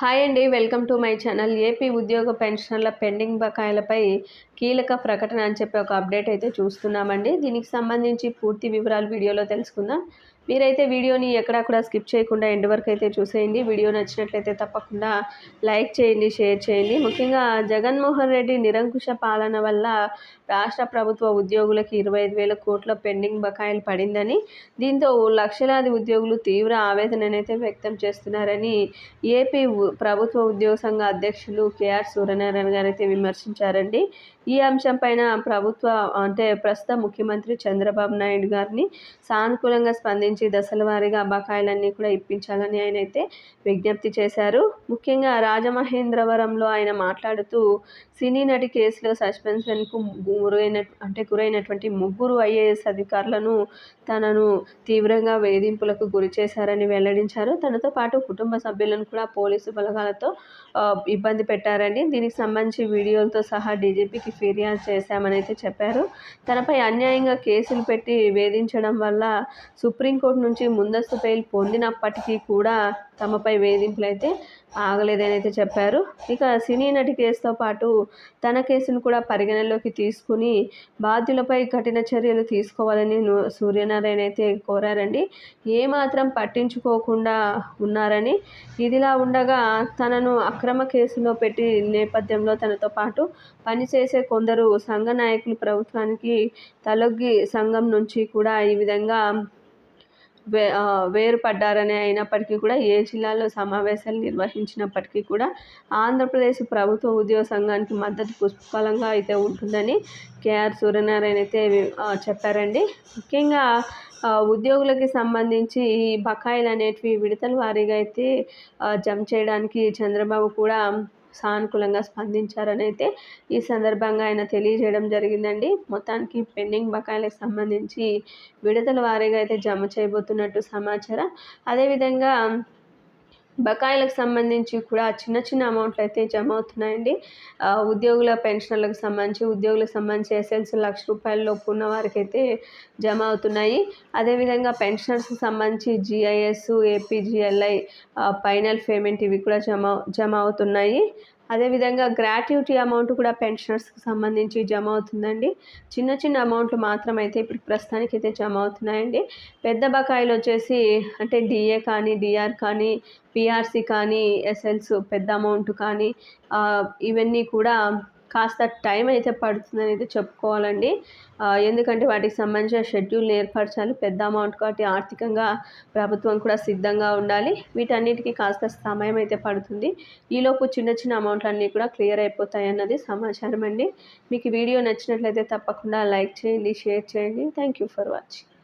Hi అండి welcome to my channel. AP ఉద్యోగ పెన్షనర్ల పెండింగ్ బకాయిలపై కీలక ప్రకటన అని చెప్పి ఒక అప్డేట్ అయితే చూస్తున్నామండి. దీనికి సంబంధించి పూర్తి వివరాలు వీడియోలో తెలుసుకుందాం. మీరైతే వీడియోని ఎక్కడా కూడా స్కిప్ చేయకుండా ఎండ్ వరకు అయితే చూసేయండి. వీడియో నచ్చినట్లయితే తప్పకుండా లైక్ చేయండి షేర్ చేయండి. ముఖ్యంగా జగన్మోహన్ రెడ్డి నిరంకుశ పాలన వల్ల రాష్ట్ర ప్రభుత్వ ఉద్యోగులకి ఇరవై ఐదు వేల కోట్ల పెండింగ్ బకాయిలు పడిందని దీంతో లక్షలాది ఉద్యోగులు తీవ్ర ఆవేదననైతే వ్యక్తం చేస్తున్నారని ఏపీ ప్రభుత్వ ఉద్యోగ సంఘ అధ్యక్షులు కేఆర్ సూర్యనారాయణ గారు అయితే విమర్శించారండి. ఈ అంశంపైన ప్రభుత్వ అంటే ప్రస్తుత ముఖ్యమంత్రి చంద్రబాబు నాయుడు గారిని సానుకూలంగా స్పందించి దశల వారీగా బకాయిలన్నీ కూడా ఇప్పించాలని ఆయన అయితే విజ్ఞప్తి చేశారు. ముఖ్యంగా రాజమహేంద్రవరంలో ఆయన మాట్లాడుతూ సినీ నటి కేసులో సస్పెన్షన్కు గురైన అంటే గురైనటువంటి ముగ్గురు ఐఏఎస్ అధికారులను తనను తీవ్రంగా వేధింపులకు గురి చేశారని వెల్లడించారు. తనతో పాటు కుటుంబ సభ్యులను కూడా పోలీసు బలగాలతో ఇబ్బంది పెట్టారండి దీనికి సంబంధించి వీడియోలతో సహా డీజీపీకి ఫిర్యాదు చేశామని అయితే చెప్పారు. తనపై అన్యాయంగా కేసులు పెట్టి వేధించడం వల్ల సుప్రీంకోర్టు నుంచి ముందస్తు బెయిల్ పొందినప్పటికీ కూడా తమపై వేధింపులు అయితే ఆగలేదని అయితే చెప్పారు. ఇక సినీ నటి కేసుతో పాటు తన కేసును కూడా పరిగణలోకి తీసుకుని బాధ్యులపై కఠిన చర్యలు తీసుకోవాలని సూర్యనారాయణ అయితే కోరారండి. ఏమాత్రం పట్టించుకోకుండా ఉన్నారని ఇదిలా ఉండగా తనను అక్రమ కేసులో పెట్టి నేపథ్యంలో తనతో పాటు పనిచేసే కొందరు సంఘ నాయకులు ప్రభుత్వానికి తలొగ్గి సంఘం నుంచి కూడా ఈ విధంగా వే వేరుపడ్డారని అయినప్పటికీ కూడా ఏ జిల్లాలో సమావేశాలు నిర్వహించినప్పటికీ కూడా ఆంధ్రప్రదేశ్ ప్రభుత్వ ఉద్యోగ సంఘానికి మద్దతు పుష్కలంగా అయితే ఉంటుందని కేఆర్ సూర్యనారాయణ అయితే చెప్పారండి. ముఖ్యంగా ఉద్యోగులకి సంబంధించి ఈ బకాయిలు అనేటివి విడతల వారీగా అయితే జమ చేయడానికి చంద్రబాబు కూడా సానుకూలంగా స్పందించారని అయితే ఈ సందర్భంగా ఆయన తెలియజేయడం జరిగిందండి. మొత్తానికి పెండింగ్ బకాయిలకు సంబంధించి విడతల వారీగా అయితే జమ చేయబోతున్నట్టు సమాచారం. అదేవిధంగా బకాయిలకు సంబంధించి కూడా చిన్న చిన్న అమౌంట్లు అయితే జమ అవుతున్నాయండి. ఉద్యోగుల పెన్షన్లకు సంబంధించి ఉద్యోగులకు సంబంధించి ఎస్ఎల్సీ లక్ష రూపాయల లోపు ఉన్న వారికి అయితే జమ అవుతున్నాయి. అదేవిధంగా పెన్షనర్స్కి సంబంధించి జిఐఎస్ ఏపీజిఎల్ఐ ఫైనల్ పేమెంట్ ఇవి కూడా జమ జమ అవుతున్నాయి. అదేవిధంగా గ్రాట్యుటీ అమౌంట్ కూడా పెన్షనర్స్కి సంబంధించి జమ అవుతుందండి. చిన్న చిన్న అమౌంట్లు మాత్రం అయితే ఇప్పుడు ప్రస్తుతానికి అయితే జమ అవుతున్నాయండి. పెద్ద బకాయిలు వచ్చేసి అంటే డిఏ కానీ డిఆర్ కానీ పిఆర్సీ కానీ ఎస్ఎల్స్ పెద్ద అమౌంట్ కానీ ఇవన్నీ కూడా కాస్త టైం అయితే పడుతుందని అయితే చెప్పుకోవాలండి. ఎందుకంటే వాటికి సంబంధించిన షెడ్యూల్ ఏర్పరచాలి. పెద్ద అమౌంట్ కాబట్టి ఆర్థికంగా ప్రభుత్వం కూడా సిద్ధంగా ఉండాలి. వీటన్నిటికీ కాస్త సమయం అయితే పడుతుంది. ఈలోపు చిన్న చిన్న అమౌంట్లు అన్నీ కూడా క్లియర్ అయిపోతాయి అన్నది సమాచారం అండి. మీకు వీడియో నచ్చినట్లయితే తప్పకుండా లైక్ చేయండి షేర్ చేయండి. Thank you for watching